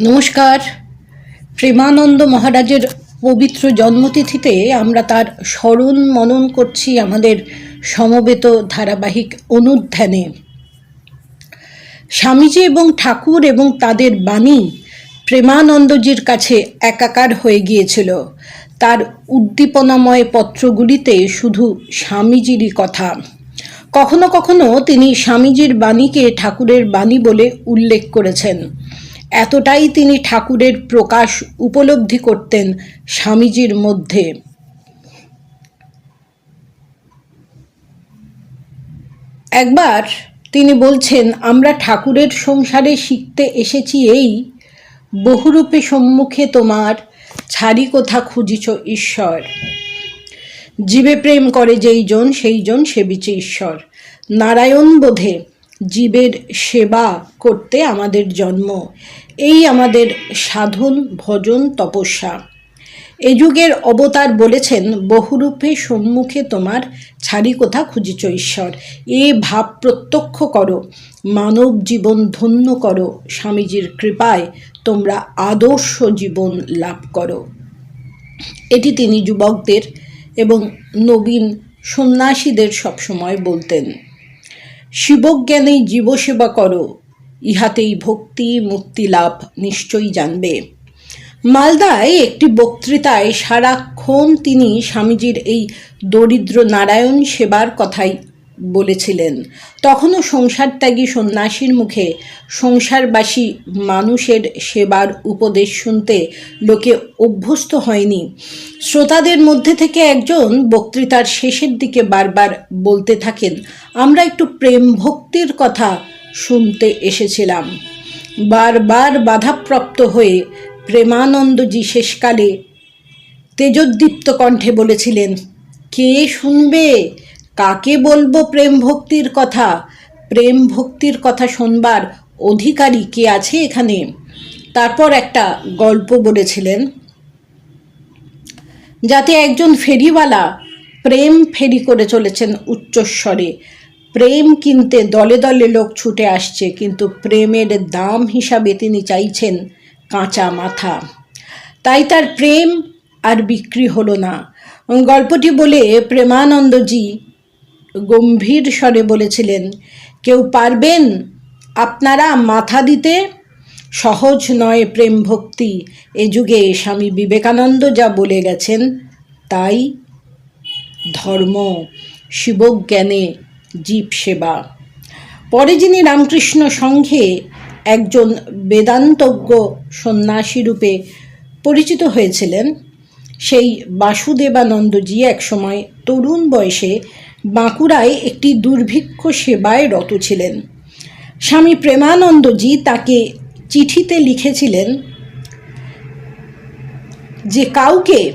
নমস্কার। প্রেমানন্দ মহারাজের পবিত্র জন্মতিথিতে আমরা তার স্মরণ মনন করছি আমাদের সমবেত ধারাবাহিক অনুধ্যানে। স্বামীজি এবং ঠাকুর এবং তাদের বাণী প্রেমানন্দজির কাছে একাকার হয়ে গিয়েছিল। তার উদ্দীপনাময় পত্রগুলিতে শুধু স্বামীজিরই কথা। কখনো কখনো তিনি স্বামীজির বাণীকে ঠাকুরের বাণী বলে উল্লেখ করেছেন। এতটাই তিনি ঠাকুরের প্রকাশ উপলব্ধি করতেন স্বামীজির মধ্যে। একবার তিনি বলছেন, আমরা ঠাকুরের সংসারে শিখতে এসেছি এই, বহুরূপে সম্মুখে তোমার ছাড়ি কোথা খুঁজিছ ঈশ্বর? জীবে প্রেম করে যেই জন, সেই জন সেবিছে ঈশ্বর। নারায়ণ বোধে জীবের সেবা করতে আমাদের জন্ম। এই আমাদের সাধন, ভজন, তপস্যা। এ যুগের অবতার বলেছেন, বহুরূপে সম্মুখে তোমার ছাড়ি কোথা খুঁজিছ ঈশ্বর। এ ভাব প্রত্যক্ষ করো, মানব জীবন ধন্য করো, স্বামীজির কৃপায় তোমরা আদর্শ জীবন লাভ করো। এটি তিনি যুবকদের এবং নবীন সন্ন্যাসীদের সবসময় বলতেন। শিবজ্ঞানেই জীবসেবা করো, ইহাতেই ভক্তি, মুক্তি লাভ নিশ্চয়ই জানবে। মালদায় একটি বক্তৃতায় সারাক্ষণ তিনি স্বামীজির এই দরিদ্র নারায়ণ সেবার কথাই বলেছিলেন। তখনও সংসার ত্যাগী সন্ন্যাসীর মুখে সংসারবাসী মানুষের সেবার উপদেশ শুনতে লোকে অভ্যস্ত হয়নি। শ্রোতাদের মধ্যে থেকে একজন বক্তৃতার শেষের দিকে বারবার বলতে থাকেন, আমরা একটু প্রেম ভক্তির কথা শুনতে এসেছিলাম। বারবার বাধাপ্রাপ্ত হয়ে প্রেমানন্দজি শেষকালে তেজোদ্দীপ্ত কণ্ঠে বলেছিলেন, কে শুনবে? কাকে বলব প্রেম ভক্তির কথা? প্রেম ভক্তির কথা শোনবার অধিকারী কে আছে এখানে? তারপর একটা গল্প বলেছিলেন। যাতে একজন ফেরিওয়ালা প্রেম ফেরি করে চলেছেন উচ্চস্বরে। প্রেম কিনতে দলে দলে লোক ছুটে আসছে, কিন্তু প্রেমের দাম হিসাবে তিনি চাইছেন কাঁচা মাথা। তাই তার প্রেম আর বিক্রি হলো না। গল্পটি বলে প্রেমানন্দজি গম্ভীর স্বরে বলেছিলেন, কেউ পারবেন? আপনারা মাথা দিতে? সহজ নয় প্রেম ভক্তি এ যুগে স্বামী বিবেকানন্দ যা বলে গেছেন, তাই ধর্ম, শিবজ্ঞানে জীব সেবা। পরে যিনি রামকৃষ্ণ সংঘে একজন বেদান্তজ্ঞ সন্ন্যাসী রূপে পরিচিত হয়েছিলেন, সেই বাসুদেবানন্দজি একসময় তরুণ বয়সে বাঁকুড়ায় একটি দুর্ভিক্ষ সেবায় রত ছিলেন। স্বামী প্রেমানন্দজি তাকে চিঠিতে লিখেছিলেন যে কাউকে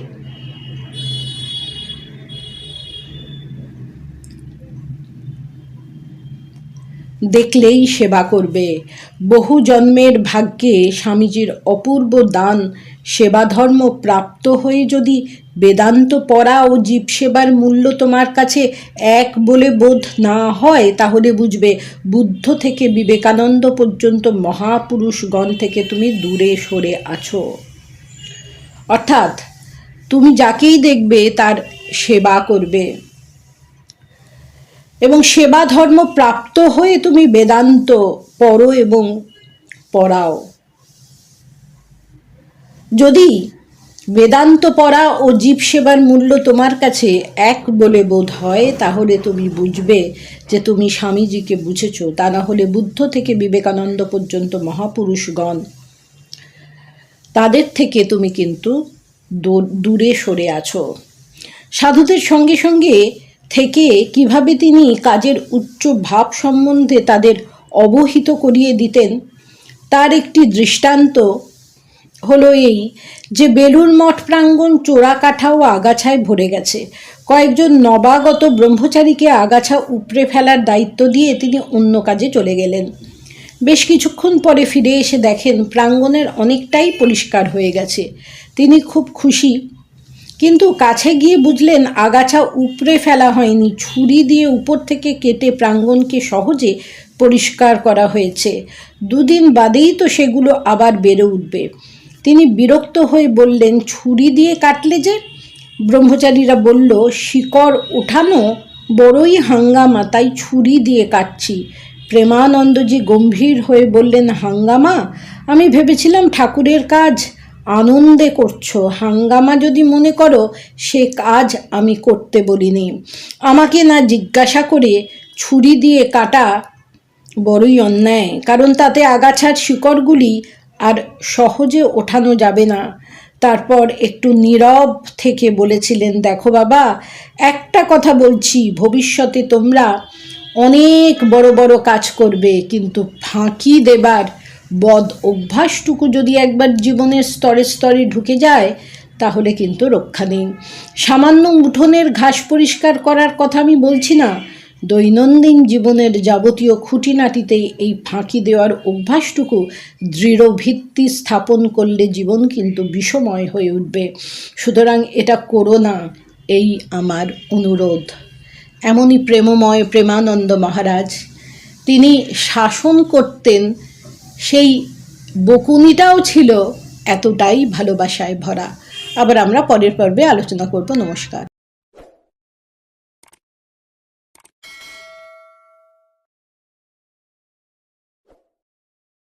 দেখলেই সেবা করবে। বহু জন্মের ভাগ্যে স্বামীজির অপূর্ব দান সেবা ধর্ম প্রাপ্ত হয়ে যদি বেদান্ত পড়া ও জীব সেবার মূল্য তোমার কাছে এক বলে বোধ না হয়, তাহলে বুঝবে বুদ্ধ থেকে বিবেকানন্দ পর্যন্ত মহাপুরুষগণ থেকে তুমি দূরে সরে আছো। অর্থাৎ তুমি যাকেই দেখবে তার সেবা করবে। এবং সেবা ধর্ম প্রাপ্ত হয়ে তুমি বেদান্ত পড়ো এবং পড়াও। যদি বেদান্ত পড়া ও জীব সেবার মূল্য তোমার কাছে এক বলে বোধ হয়, তাহলে তুমি বুঝবে যে তুমি স্বামীজিকে বুঝেছ। তা না হলে বুদ্ধ থেকে বিবেকানন্দ পর্যন্ত মহাপুরুষগণ, তাদের থেকে তুমি কিন্তু দূরে সরে আছো। সাধুদের সঙ্গে সঙ্গে থেকে কীভাবে তিনি কাজের উচ্চ ভাব সম্বন্ধে তাদের অবহিত করিয়ে দিতেন, তার একটি দৃষ্টান্ত হলো এই যে বেলুর মঠ প্রাঙ্গণ চোরা কাঠা ও আগাছায় ভরে গেছে। কয়েকজন নবাগত ব্রহ্মচারীকে আগাছা উপড়ে ফেলার দায়িত্ব দিয়ে তিনি অন্য কাজে চলে গেলেন। বেশ কিছুক্ষণ পরে ফিরে এসে দেখেন প্রাঙ্গণের অনেকটাই পরিষ্কার হয়ে গেছে। তিনি খুব খুশি। কিন্তু কাছে গিয়ে বুঝলেন আগাছা উপড়ে ফেলা হয়নি, ছুরি দিয়ে উপর থেকে কেটে প্রাঙ্গণকে সহজে পরিষ্কার করা হয়েছে। দুদিন বাদেই তো সেগুলো আবার বেড়ে উঠবে। তিনি বিরক্ত হয়ে বললেন, ছুরি দিয়ে কাটলে যে? ব্রহ্মচারীরা বলল, শিকড় ওঠানো বড়ই হাঙ্গামা, তাই ছুরি দিয়ে কাটছি। প্রেমানন্দজি গম্ভীর হয়ে বললেন, হাঙ্গামা? আমি ভেবেছিলাম ঠাকুরের কাজ আনন্দে করছ। হাঙ্গামা যদি মনে করো, সে কাজ আমি করতে বলিনি। আমাকে না জিজ্ঞাসা করে ছুরি দিয়ে কাটা বড়ই অন্যায়, কারণ তাতে আগাছার শিকড়গুলি আর সহজে ওঠানো যাবে না। তারপর একটু নীরব থেকে বলেছিলেন, দেখো বাবা, একটা কথা বলছি, ভবিষ্যতে তোমরা অনেক বড় বড় কাজ করবে, কিন্তু ফাঁকি দেবার বদ অভ্যাসটুকু যদি একবার জীবনের স্তরে স্তরে ঢুকে যায়, তাহলে কিন্তু রক্ষা নেই। সামান্য উঠোনের ঘাস পরিষ্কার করার কথা আমি বলছি না দৈনন্দিন জীবনের যাবতীয় খুঁটিনাটিতেই এই ফাঁকি দেওয়ার অভ্যাসটুকু দৃঢ় ভিত্তি স্থাপন করলে জীবন কিন্তু বিষময় হয়ে উঠবে। সুতরাং এটা করো না, এই আমার অনুরোধ। এমনই প্রেমময় প্রেমানন্দ মহারাজ, তিনি শাসন করতেন, সেই বকুনিটাও ছিল এতটাই ভালোবাসায় ভরা। আবার আমরা পরের পর্বে আলোচনা করব। নমস্কার।